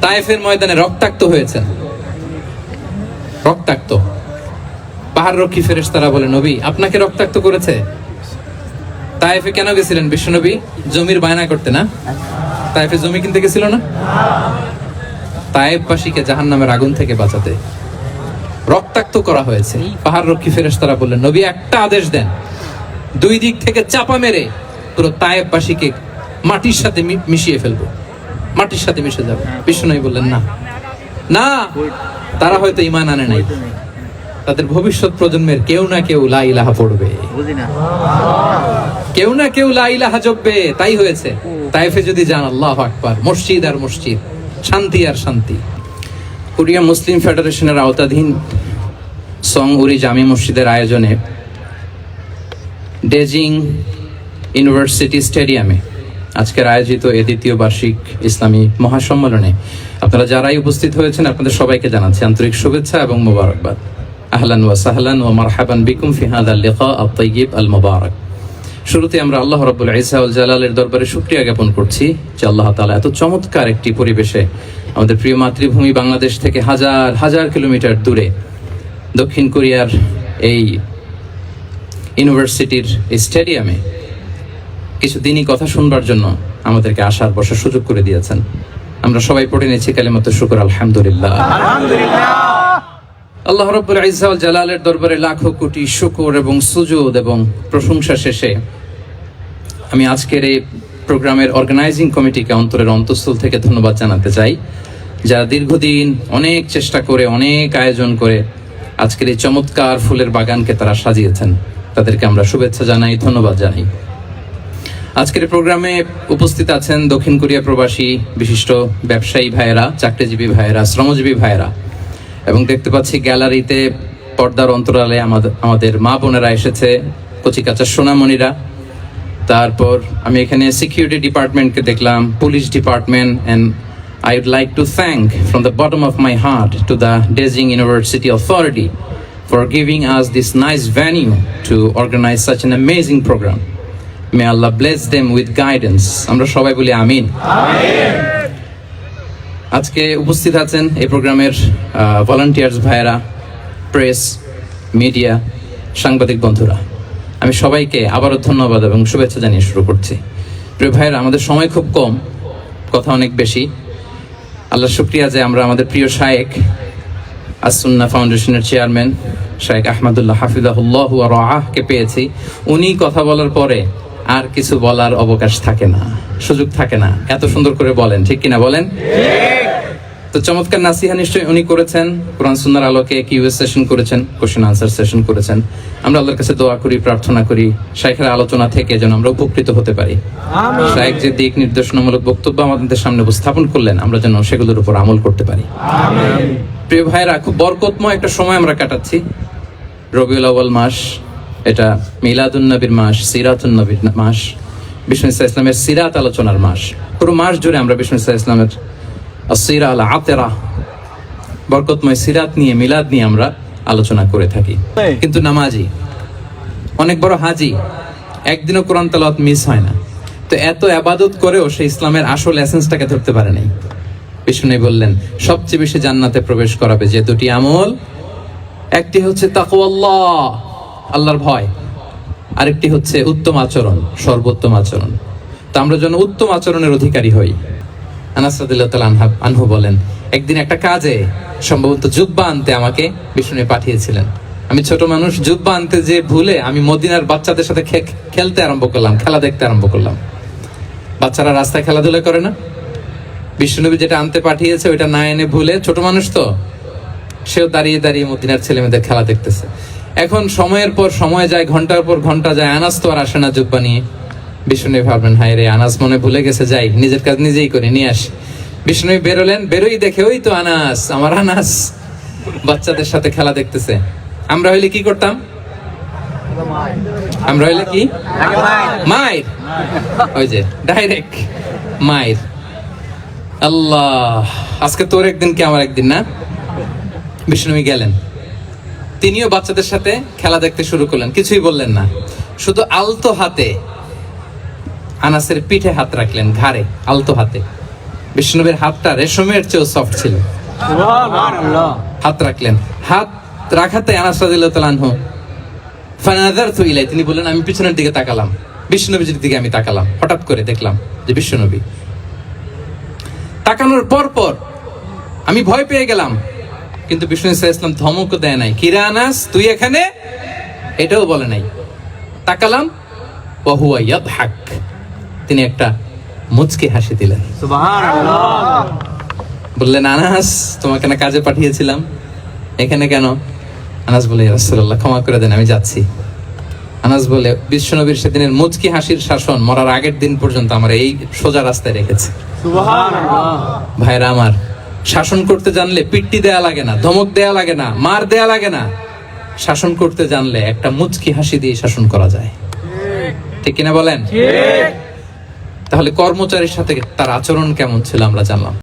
তায়েফের ময়দানে রক্তাক্ত হয়েছেন। রক্তাক্ত। পাহাড় রক্ষী ফেরেশতারা বলে, নবী, আপনাকে রক্তাক্ত করেছে? তায়েফে কেন গেছিলেন? বিশ্বনবী জমির বায়না করতে না? তায়েফে জমি কিনতে গেছিল না? তায়েববাসীকে জাহান নামের আগুন থেকে বাঁচাতে রক্তাক্ত করা হয়েছে। পাহাড় রক্ষী ফেরেশতারা বললেন, নবী, একটা আদেশ দেন। দুই দিক থেকে চাপা মেরে পুরো তায়েববাসীকে মাটির সাথে মিশিয়ে ফেলব। মাটির সাথে মিশে যাবে। বিষ্ণু বললেন না। না তারা হয়তো ইমান আনে নাই। তাদের ভবিষ্যৎ প্রজন্মের কেউ না কেউ লা ইলাহা পড়বে। কেউ না কেউ লা ইলাহা জপবে তাই হয়েছে। তাইফে যদি যান আল্লাহ আকবার মসজিদ আর মসজিদ শান্তি আর শান্তি। কোরিয়া মুসলিম ফেডারেশনের আওতাধীন সং উরি জামি মসজিদের আয়োজনে ডেজিং ইউনিভার্সিটি স্টেডিয়ামে আজকের আয়োজিত এ দ্বিতীয় বার্ষিক ইসলামী মহাসম্মেলনে আপনারা যারাই উপস্থিত হয়েছেন, আপনাদের সবাইকে জানাচ্ছি আন্তরিক শুভেচ্ছা এবং মোবারকবাদ। আহলান ওয়া সাহলান ওয়া মারহাবান বিকুম ফি হাদাল লিকা আত-তাইয়িব আল মুবারক শুরুতে আমরা আল্লাহ রাব্বুল ইসা আল জালালের দরবারে শুকরিয়া জ্ঞাপন করছি যে আল্লাহ তাআলা এত চমৎকার একটি পরিবেশে আমাদের প্রিয় মাতৃভূমি বাংলাদেশ থেকে হাজার হাজার কিলোমিটার দূরে দক্ষিণ কোরিয়ার এই ইউনিভার্সিটির স্টেডিয়ামে কিছু দিনই কথা শুনবার জন্য আমাদেরকে আসার বসার সুযোগ করে দিয়েছেন। আমরা সবাই পড়ে নিয়েছি কালিমাত শুকর আলহামদুলিল্লাহ। আল্লাহ রব্বুল জালালের দরবারে লাখো কোটি শুকর এবং সুজুদ এবং প্রশংসা শেষে আমি আজকের এই প্রোগ্রামের অর্গানাইজিং কমিটিকে অন্তরের অন্তঃস্থল থেকে ধন্যবাদ জানাতে চাই। যারা দীর্ঘদিন অনেক চেষ্টা করে অনেক আয়োজন করে আজকের এই চমৎকার ফুলের বাগানকে তারা সাজিয়েছেন তাদেরকে আমরা শুভেচ্ছা জানাই ধন্যবাদ জানাই। আজকের প্রোগ্রামে উপস্থিত আছেন দক্ষিণ কোরিয়া প্রবাসী বিশিষ্ট ব্যবসায়ী ভাইয়েরা, চাকরিজীবী ভাইয়েরা, শ্রমজীবী ভাইয়েরা। এবং দেখতে পাচ্ছি গ্যালারিতে পর্দার অন্তরালে আমাদের আমাদের মা বোনেরা এসেছে কচিকাচার সোনামণিরা। তারপর আমি এখানে সিকিউরিটি ডিপার্টমেন্টকে দেখলাম police department and I would like to thank from the bottom of my heart to the dazing university authority for giving us this nice venue to organize such an amazing program may Allah bless them with guidance আমরা সবাই বলি আমিন। আজকে উপস্থিত আছেন এই প্রোগ্রামের volunteers ভাইয়েরা press media সাংবাদিক বন্ধুরা। আমি সবাইকে আবারও ধন্যবাদ এবং শুভেচ্ছা জানিয়ে শুরু করছি। প্রিয় ভাইয়েরা আমাদের সময় খুব কম কথা অনেক বেশি। আল্লাহ শুক্রিয়া যে আমরা আমাদের প্রিয় শায়েক আসুন্না ফাউন্ডেশনের চেয়ারম্যান শায়েক আহমদুল্লাহ হাফিজাহুল্লাহ রাহকে পেয়েছি। উনি কথা বলার পরে আর কিছু বলার অবকাশ থাকে না সুযোগ থাকে না। এত সুন্দর করে বলেন ঠিক কিনা বলেন? তো চমৎকার নাসিহা নিশ্চয়ই উনি করেছেন কোরআন সুন্দর আলোকে কিউএস সেশন করেছেন কোশ্চেন আনসার সেশন করেছেন। আমরা আল্লাহর কাছে দোয়া করি প্রার্থনা করি শাইখের আলোচনা থেকে যেন আমরা উপকৃত হতে পারি। শাইখ যে দিক নির্দেশনামূলক বক্তব্য আমাদের সামনে উপস্থাপন করলেন আমরা যেন সেগুলোর উপর আমল করতে পারি। প্রিয় ভাইরা খুব বরকতময় একটা সময় আমরা কাটাচ্ছি। রবিউল আউয়াল মাস এটা মিলাদুন নবীর মাস সিরাতুন নবীর মাস বিষ্ণু ইসা ইসলামের সিরাত আলোচনার মাস। পুরো মাস জুড়ে আমরা বিষ্ণু ইসা ইসলামের সিরা আল আতেরা বরকতময় সিরাত নিয়ে মিলাদ নিয়ে আমরা আলোচনা করে থাকি। কিন্তু নামাজি অনেক বড় হাজি একদিনও কোরআন তালাত মিস হয় না। তো এত আবাদত করেও সে ইসলামের আসল এসেন্সটাকে ধরতে পারে নাই। বিষ্ণু বললেন সবচেয়ে বেশি জান্নাতে প্রবেশ করাবে যে দুটি আমল একটি হচ্ছে তাকওয়াল্লাহ আল্লাহর ভয়। আরেকটি হচ্ছে উত্তম আচরণ, সর্বোত্তম আচরণ। তো আমরা যেন উত্তম আচরণের অধিকারী হই। আনাস রাদিয়াল্লাহু আনহা- বলেন, একদিন একটা কাজে, সম্ভবত জুব্বা আনতে আমাকে বিষ্ণু পাঠিয়েছিলেন। আমি ছোট মানুষ, জুব্বা আনতে যে ভুলে আমি মদিনার বাচ্চাদের সাথে খেলতে আরম্ভ করলাম, খেলা দেখতে আরম্ভ করলাম। বাচ্চারা রাস্তায় খেলাধুলা করে না? বিষ্ণুনবী যেটা আনতে পাঠিয়েছে, ওইটা না এনে ভুলে ছোট মানুষ তো, সেও দাঁড়িয়ে দাঁড়িয়ে মদিনার ছেলে মেয়েদের খেলা দেখতেছে। এখন সময়ের পর সময় যায়, ঘণ্টার পর ঘণ্টা যায় আনাস তো আর আসে না জুব্বা নিয়ে। বিষ্ণু ভাবলেন, হায় রে আনাস মনে ভুলে গেছে, যাই, নিজের কাজ নিজেই করে, নিয়ে আসি। বিষ্ণু বেরোলেন, বেরোই দেখে, ওই তো আনাস আমার আনাস বাচ্চাদের সাথে খেলা দেখতেছে। আমরা হইলে কি করতাম? আমরা হইলে কি? মায়ের। ওই যে ডাইরেক্ট মায়ের। আল্লাহ, আজকে তোর একদিন কি আমার একদিন না? বিষ্ণুই গেলেন। তিনিও বাচ্চাদের সাথে খেলা দেখতে শুরু করলেন। কিছুই বললেন না। শুধু আলতো হাতে আনাসের পিঠে হাত রাখলেন ঘাড়ে আলতো হাতে। বিষ্ণুনবীর হাতটা রেশমের চেয়েও সফট ছিল। হাত রাখলেন। হাত রাখাতে আনাস ফানাযারতু ইলাই তিনি বললেন আমি পিছনের দিকে তাকালাম। বিষ্ণুনবীর দিকে আমি তাকালাম। হঠাৎ করে দেখলাম যে বিষ্ণুনবী তাকানোর পর পর আমি ভয় পেয়ে গেলাম। কিন্তু বিষ্ণু ইসা ইসলাম ধমকও দেয় নাই। কিরা আনাস তুই এখানে? এটাও বলে নাই। তাকালাম ওয়াহুয়া ইয়াদহাক। তিনি একটা মুচকি হাসি দিলেন। বললেন আনাস তোমাকে না কাজে পাঠিয়েছিলাম। এখানে কেন? আনাস বলে রাসূলুল্লাহ ক্ষমা করে দেন আমি যাচ্ছি। আনাস বলে বিশ্বনবীর সেদিনের মুচকি হাসির শাসন মরার আগের দিন পর্যন্ত আমার এই সোজা রাস্তায় রেখেছে। ভাইরা আমার শাসন করতে জানলে পিট্টি দেয়া লাগে না ধমক দেয়া লাগে না মার দেয়া লাগে না। শাসন করতে জানলে একটা মুচকি হাসি দিয়ে শাসন করা যায়। ঠিক কিনা বলেন? তাহলে কর্মচারীর সাথে তার আচরণ কেমন ছিল আমরা জানলাম।